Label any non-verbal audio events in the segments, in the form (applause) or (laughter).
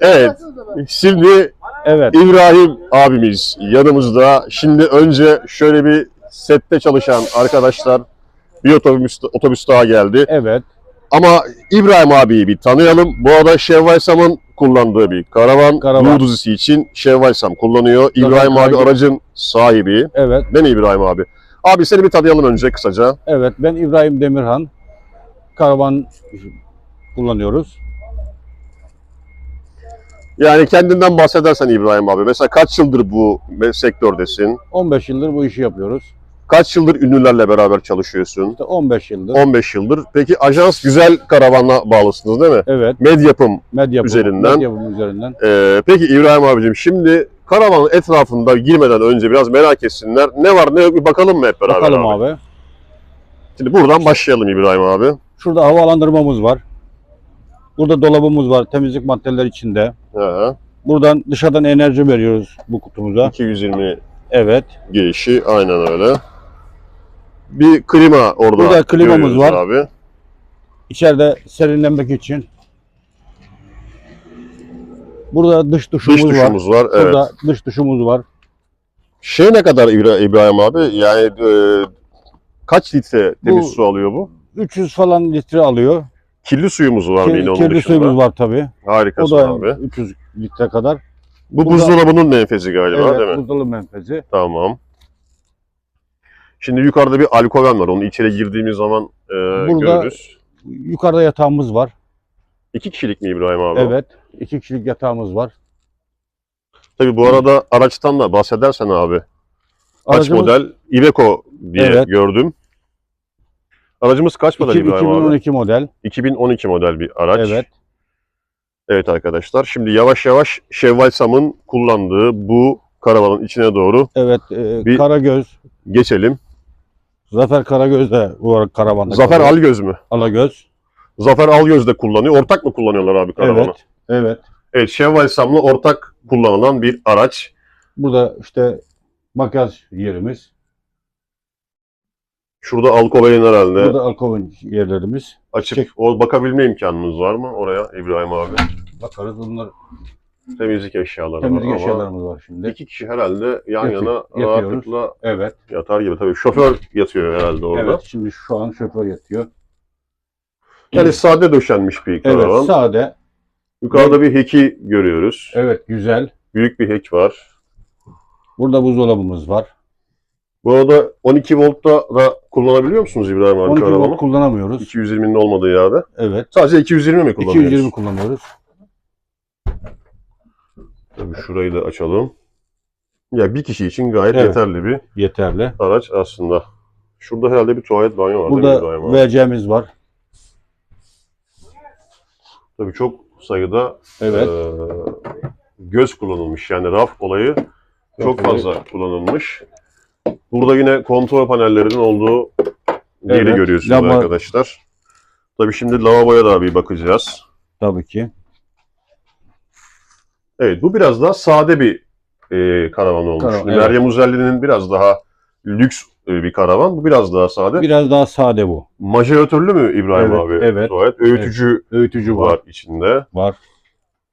Evet. Şimdi Evet. İbrahim abimiz yanımızda. Şimdi önce şöyle bir sette çalışan arkadaşlar bir otobüs, otobüs daha geldi. Evet. Ama İbrahim abiyi bir tanıyalım. Bu arada Şevval Sam'ın kullandığı bir karavan. Karavan. Yurduzisi için Şevval Sam kullanıyor. Zaten İbrahim abi kaydı- aracın sahibi. Evet. Mi İbrahim abi? Abi seni bir tanıyalım önce kısaca. Evet. Ben İbrahim Demirhan. Karavan kullanıyoruz. Yani kendinden bahsedersen İbrahim abi. Mesela kaç yıldır bu sektördesin? 15 yıldır bu işi yapıyoruz. Kaç yıldır ünlülerle beraber çalışıyorsun? İşte 15 yıldır. 15 yıldır. Peki ajans güzel karavanla bağlısınız değil mi? Evet. Medyapım. Medya Üzerinden. Medya üzerinden. Ee, peki İbrahim abicim şimdi karavanın etrafında girmeden önce biraz merak etsinler. Ne var ne yok bir bakalım mı hep beraber Bakalım abi? abi. Şimdi buradan başlayalım İbrahim abi. Şurada havalandırmamız var. Burada dolabımız var. Temizlik maddeler içinde. Ha, Buradan dışarıdan enerji veriyoruz bu kutumuza. 220 Evet. girişi aynen öyle. Bir klima orada Burada klimamız görüyoruz var. Abi. İçeride serinlenmek için. Burada dış duşumuz, Dış var. duşumuz var. Evet. Burada dış duşumuz var. Şey ne kadar İbra- İbrahim abi? Yani e, kaç litre temiz Bu- su alıyor bu? 300 falan litre alıyor. Kirli suyumuz var mı yine Kir, onun kirli dışında? suyumuz var tabii. O Harikasın da abi. 300 litre kadar. Bu Burada- buzdolabının menfezi galiba evet, değil mi? buzdolabı menfezi. Tamam. Şimdi yukarıda bir alkoven var. Onu içeri girdiğimiz zaman e, Burada- görürüz. Yukarıda yatağımız var. İki kişilik mi İbrahim abi? Evet. iki kişilik yatağımız var. Tabii bu arada araçtan da bahsedersen abi. Kaç Aracımız model? Iveco diye Evet. gördüm. Aracımız kaç model iki- İbrahim abi? 2012 model. 2012 model bir araç. Evet. Evet arkadaşlar. Şimdi yavaş yavaş Şevval Sam'ın kullandığı bu karavanın içine doğru Evet. E, Bir- Karagöz. geçelim. Zafer Karagöz de bu karavanda. Zafer kalıyor. Algöz mü? Alagöz. Zafer Algöz de kullanıyor. Ortak mı kullanıyorlar abi karavanı? Evet. Evet. Evet, Şevval Sam'la ortak kullanılan bir araç. Burada işte makyaj yerimiz. Şurada alkovenin herhalde. Burada alkovun yerlerimiz. Açıp Çek. o bakabilme imkanımız var mı oraya İbrahim abi? Bakarız bunlar Temizlik eşyaları temizlik var eşyalarımız var şimdi. iki kişi herhalde yan Yatıyor- yana yatıyoruz. rahatlıkla Evet. yatar gibi. Tabii şoför yatıyor herhalde orada. Evet. Şimdi şu an şoför yatıyor. Yani sade döşenmiş bir karavan. Evet. Sade. Yukarıda bir heki görüyoruz. Evet. Güzel. Büyük bir hek var. Burada buzdolabımız var. Bu arada 12 voltta da kullanabiliyor musunuz İbrahim abi 12 karavanı? volt kullanamıyoruz. 220'nin olmadığı yerde. Evet. Sadece 220 mi kullanıyoruz? 220 kullanıyoruz. Tabii şurayı da açalım. Ya bir kişi için gayet Evet. yeterli bir Yeterli. araç aslında. Şurada herhalde bir tuvalet banyo var. değil mi Burada abi? WC'miz var. Tabii çok sayıda Evet. eee, göz kullanılmış. Yani raf olayı çok olayı. fazla kullanılmış. Burada yine kontrol panellerinin olduğu yeri Evet, görüyorsunuz lava- arkadaşlar. Tabii şimdi lavaboya da bir bakacağız. Tabii ki. Evet bu biraz daha sade bir eee, karavan olmuş. Karavan, evet. Meryem Uzerli'nin biraz daha lüks e, bir karavan. Bu biraz daha sade. Biraz daha sade bu. Majeratörlü mü İbrahim Evet, abi? evet. Tuvalet. Öğütücü Öğütücü var. var içinde. Var.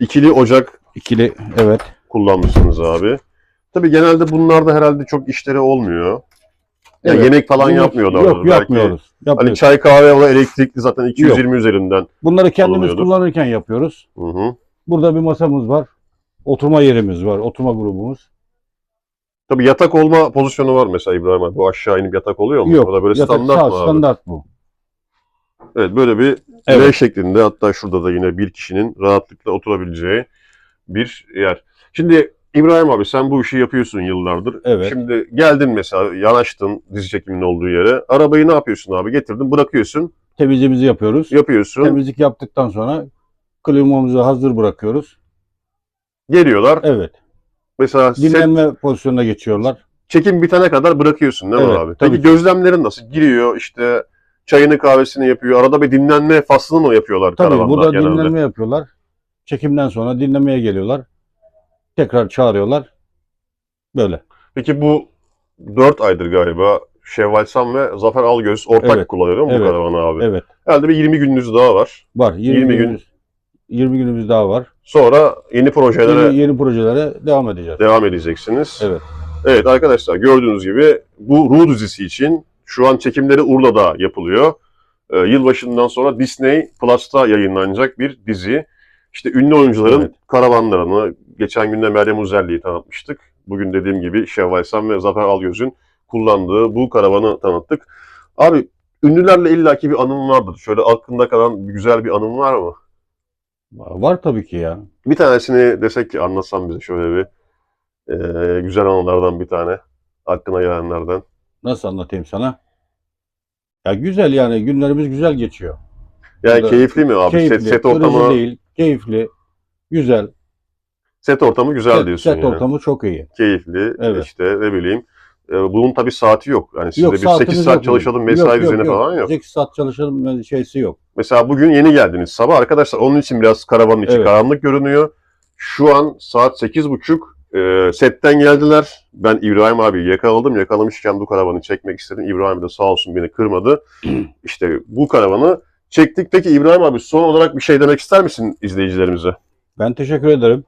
İkili ocak İkili. Evet. kullanmışsınız abi. Tabii genelde bunlarda herhalde çok işleri olmuyor. Yani Evet. yemek falan Bunu- yapmıyorlar. Yok belki. yapmıyoruz. Hani Yapmıyoruz. çay kahve o elektrikli zaten 220 üzerinden. Bunları kendimiz kullanırken yapıyoruz. Hı hı. Burada bir masamız var. Oturma yerimiz var. Oturma grubumuz. Tabii yatak olma pozisyonu var mesela İbrahim abi. Bu aşağı inip yatak oluyor mu? Yok. Orada böyle yatak standart sağ- mı abi? Standart bu. Evet böyle bir Evet. L şeklinde hatta şurada da yine bir kişinin rahatlıkla oturabileceği bir yer. Şimdi İbrahim abi sen bu işi yapıyorsun yıllardır. Evet. Şimdi geldin mesela yanaştın dizi çekiminin olduğu yere. Arabayı ne yapıyorsun abi? Getirdin bırakıyorsun. Temizliğimizi yapıyoruz. Yapıyorsun. Temizlik yaptıktan sonra klimamızı hazır bırakıyoruz. Geliyorlar. Evet. Mesela set Dinlenme pozisyonuna geçiyorlar. çekim bitene kadar bırakıyorsun değil mi Evet, abi? tabii Peki ki. gözlemlerin nasıl? Giriyor işte çayını kahvesini yapıyor. Arada bir dinlenme faslını mı yapıyorlar Tabii karavanlar burada genelde? dinlenme yapıyorlar. Çekimden sonra dinlemeye geliyorlar. Tekrar çağırıyorlar. Böyle. Peki bu 4 aydır galiba Şevval Sam ve Zafer Algöz ortak Evet. kullanıyor değil mi bu Evet. karavanı abi? Evet. Herhalde bir 20 gününüz daha var. Var. 20, 20 gün. günümüz, 20 günümüz daha var. Sonra yeni projelere Yeni, yeni projelere devam edeceğiz. devam edeceksiniz. Evet. Evet arkadaşlar gördüğünüz gibi bu Ru dizisi için şu an çekimleri Urla'da yapılıyor. Ee, yılbaşından sonra Disney Plus'ta yayınlanacak bir dizi. İşte ünlü oyuncuların Evet. karavanlarını, geçen günde Meryem Uzerli'yi tanıtmıştık. Bugün dediğim gibi Şevval Sam ve Zafer Algöz'ün kullandığı bu karavanı tanıttık. Abi ünlülerle illaki bir anım vardır. Şöyle aklında kalan güzel bir anım var mı? Var tabii ki ya. Bir tanesini desek ki anlatsan bize şöyle bir eee, güzel anılardan bir tane. Aklına gelenlerden. Nasıl anlatayım sana? Ya güzel yani günlerimiz güzel geçiyor. Yani Burada keyifli mi abi? keyifli, set, set ortamı değil, keyifli, güzel. Set ortamı güzel set, diyorsun set yani. ortamı çok iyi. Keyifli. Evet. işte ne bileyim. Ee, bunun tabii saati yok. Yani sizde Yok, bir saatimiz 8 yok saat bunun. çalışalım mesai düzeni falan yok. 8 saat çalışalım şeysi yok. Mesela bugün yeni geldiniz sabah arkadaşlar. Onun için biraz karavanın içi Evet. karanlık görünüyor. Şu an saat 8.30. Ee, setten geldiler. Ben İbrahim abi yakaladım. Yakalamışken bu karavanı çekmek istedim. İbrahim de sağ olsun beni kırmadı. (clears throat) işte bu karavanı çektik. Peki İbrahim abi son olarak bir şey demek ister misin izleyicilerimize? Ben teşekkür ederim.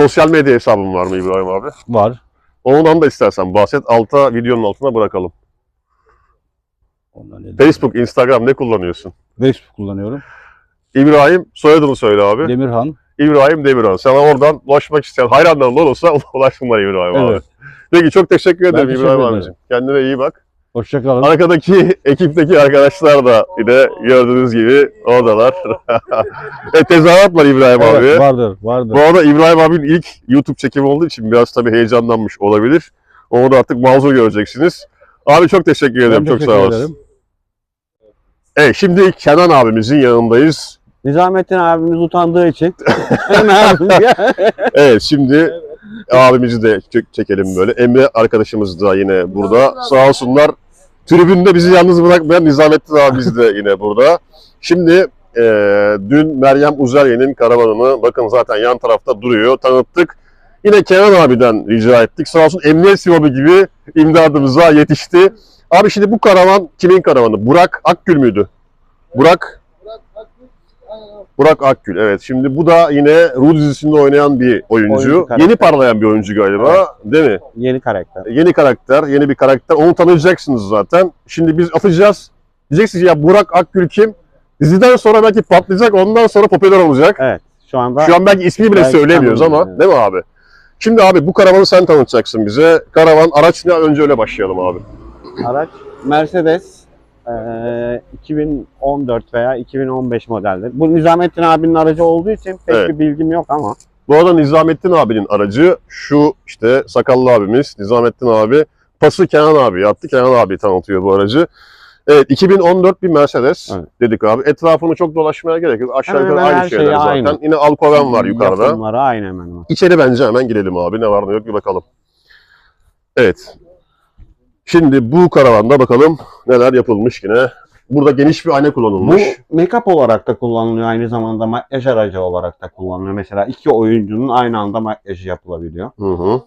Sosyal medya hesabın var mı İbrahim abi? Var. Ondan da istersen bahset. Alta videonun altına bırakalım. Ondan Facebook, Instagram ne kullanıyorsun? Facebook kullanıyorum. İbrahim soyadını söyle abi. Demirhan. İbrahim Demirhan. Sana oradan ulaşmak isteyen hayranların olursa (laughs) ulaşsınlar İbrahim abi. Evet. Peki çok teşekkür ederim teşekkür İbrahim ederim. abicim. Kendine iyi bak. Hoşçakalın. Arkadaki ekipteki arkadaşlar da yine gördüğünüz gibi oradalar. (laughs) e, tezahürat var İbrahim abi. Evet, vardır, vardır. Bu arada İbrahim abinin ilk YouTube çekimi olduğu için biraz tabii heyecanlanmış olabilir. Onu da artık mazur göreceksiniz. Abi çok teşekkür ederim. Ben çok teşekkür sağ olasın. Evet şimdi Kenan abimizin yanındayız. Nizamettin abimiz utandığı için? (laughs) Evet şimdi abimizi de çek- çekelim böyle. Emre arkadaşımız da yine burada. Sağ olsunlar. Tribünde bizi yalnız bırakmayan Nizamettin abimiz de yine burada. Şimdi e, dün Meryem Uzerye'nin karavanını bakın zaten yan tarafta duruyor. Tanıttık. Yine Kenan abiden rica ettik. Sağ olsun Emniyet Sivobu gibi imdadımıza yetişti. Abi şimdi bu karavan kimin karavanı? Burak Akgül müydü? Burak Burak Akgül evet. Şimdi bu da yine Ru dizisinde oynayan bir oyuncu. Oyuncu, karakter. yeni parlayan bir oyuncu galiba. Değil mi? Yeni karakter. Yeni karakter, yeni bir karakter. Onu tanıyacaksınız zaten. Şimdi biz atacağız. Diyeceksiniz ya Burak Akgül kim? Diziden sonra belki patlayacak, ondan sonra popüler olacak. Evet. Şu anda Şu an belki ismini bile Belki söylemiyoruz ama tanımıyorum, değil mi abi? Şimdi abi bu karavanı sen tanıtacaksın bize. Karavan araç ne? Önce öyle başlayalım abi. araç Mercedes eee, 2014 veya 2015 modeldir. Bu Nizamettin abinin aracı olduğu için pek Evet. bir bilgim yok ama Bu arada Nizamettin abinin aracı şu işte sakallı abimiz Nizamettin abi. Pası Kenan abi yaptı. Kenan abi tanıtıyor bu aracı. Evet 2014 bir Mercedes Evet. dedik abi. Etrafını çok dolaşmaya gerek yok. Aşağı Hemen yukarı hemen aynı her şeyler şey zaten. aynı. Yine Alkoven var yukarıda. Yapımları aynı hemen hemen. İçeri bence hemen girelim abi. Ne var ne yok bir bakalım. Evet. Şimdi bu karavanda bakalım neler yapılmış yine. Burada geniş bir ayna Bu kullanılmış. make-up olarak da kullanılıyor. Aynı zamanda makyaj aracı olarak da kullanılıyor. Mesela iki oyuncunun aynı anda makyajı yapılabiliyor. Hı hı.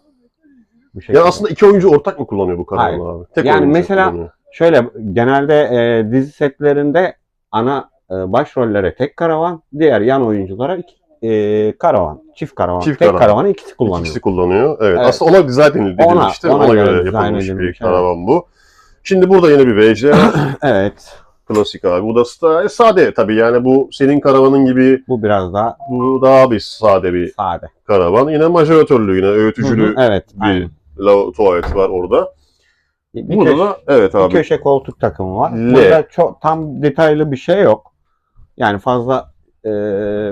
Bu şekilde. Ya aslında iki oyuncu ortak mı kullanıyor bu karavanı Hayır. abi? Tek Yani oyuncu mesela- kullanıyor. Şöyle genelde e, dizi setlerinde ana e, başrollere tek karavan, diğer yan oyunculara iki, e, karavan, çift karavan. Çift tek karavan. karavanı ikisi kullanıyor. İkisi kullanıyor. Evet. Evet. Aslında ona dizayn edilmiş Ona- değil mi? ona Ona göre göre dizayn yapılmış bir edilmiş, karavan bu. Şimdi burada yine bir VC var. (coughs) Evet. Klasik abi. Bu da sta- sade tabii yani bu senin karavanın gibi Bu biraz daha bu daha bir sade bir sade. karavan. Yine majoratörlü yine öğütücülü Hı hı, evet. bir aynen. la- tuvalet var orada. Bir, Burada köşe, da evet bir abi. köşe koltuk takımı var. L. Burada çok tam detaylı bir şey yok. Yani fazla e,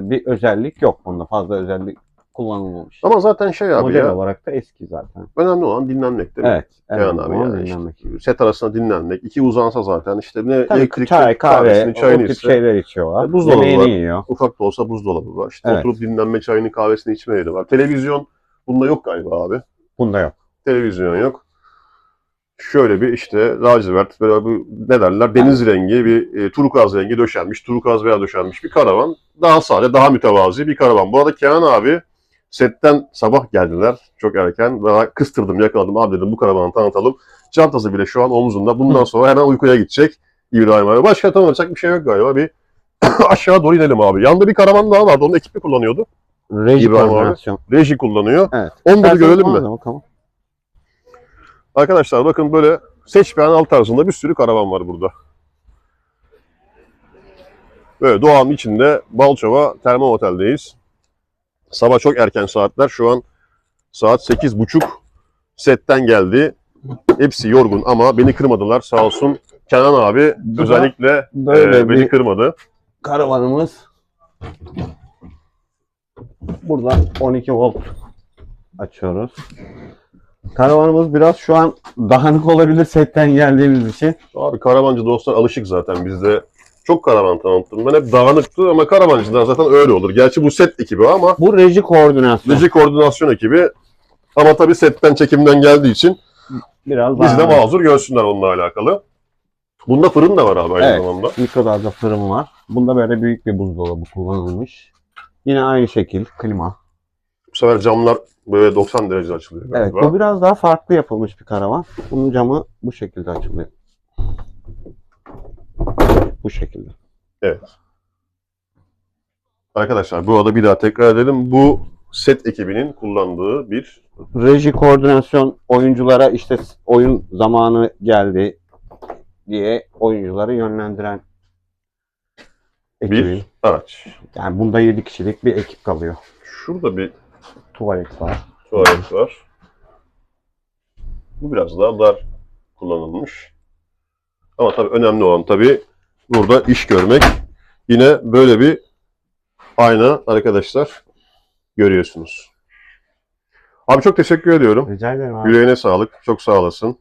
bir özellik yok bunda. Fazla özellik kullanılmamış. Ama zaten şey abi Model ya olarak da eski zaten. önemli olan dinlenmek değil mi? Evet. Yani abi yani dinlemek. işte set arasında dinlenmek. İki uzansa zaten işte ne Tabii elektrik çay, kahve, kahvesini, o çayını tip şeyler içiyorlar. E, buzdolabı Yemeğini var. yiyor. Ufak da olsa buzdolabı var. İşte Evet. oturup dinlenme çayını kahvesini içme yeri var. Televizyon bunda yok galiba abi. Bunda yok. Televizyon yok. Şöyle bir işte lacivert böyle bir ne derler deniz rengi bir e, turkuaz rengi döşenmiş. Turkuaz veya döşenmiş bir karavan. Daha sade daha mütevazi bir karavan. Bu arada Kenan abi setten sabah geldiler çok erken. Daha kıstırdım yakaladım abi dedim bu karavanı tanıtalım. Çantası bile şu an omzunda. Bundan sonra hemen uykuya gidecek İbrahim abi. Başka tanıtacak bir şey yok galiba. Bir (coughs) aşağı doğru inelim abi. Yanında bir karavan daha vardı. Onu ekip mi kullanıyordu? Reji İbrahim abi. Reji kullanıyor. Evet. Onu da bir görelim mi? Bakalım. Arkadaşlar bakın böyle seç beğen al tarzında bir sürü karavan var burada. Böyle doğanın içinde Balçova Termal Otel'deyiz. Sabah çok erken saatler. Şu an saat 8.30. Setten geldi. Hepsi yorgun ama beni kırmadılar sağ olsun. Kenan abi Bu da özellikle Böyle e, beni bir kırmadı. karavanımız. Burada 12 volt açıyoruz. Karavanımız biraz şu an dağınık olabilir setten geldiğimiz için. Abi karavancı dostlar alışık zaten bizde. Çok karavan tanıttım. Ben hep dağınıktı ama karavancılar zaten öyle olur. Gerçi bu set ekibi ama Bu reji koordinasyon. Reji koordinasyon ekibi. Ama tabii setten çekimden geldiği için Biraz biz de mazur görsünler onunla alakalı. Bunda fırın da var abi aynı Evet. zamanda. mikrodalga fırın var. Bunda böyle büyük bir buzdolabı kullanılmış. Yine aynı şekil klima. Bu sefer camlar böyle 90 derece açılıyor Evet galiba. bu biraz daha farklı yapılmış bir karavan. Bunun camı bu şekilde açılıyor. Bu şekilde. Arkadaşlar bu arada bir daha tekrar edelim. Bu set ekibinin kullandığı bir Reji koordinasyon oyunculara işte oyun zamanı geldi diye oyuncuları yönlendiren ekibin. bir araç. Yani bunda 7 kişilik bir ekip kalıyor. Şurada bir Tuvalet var. tuvalet var. Bu biraz daha dar kullanılmış. Ama tabii önemli olan tabii burada iş görmek. Yine böyle bir ayna arkadaşlar görüyorsunuz. Abi çok teşekkür ediyorum. Rica ederim abi. Yüreğine sağlık. Çok sağ olasın.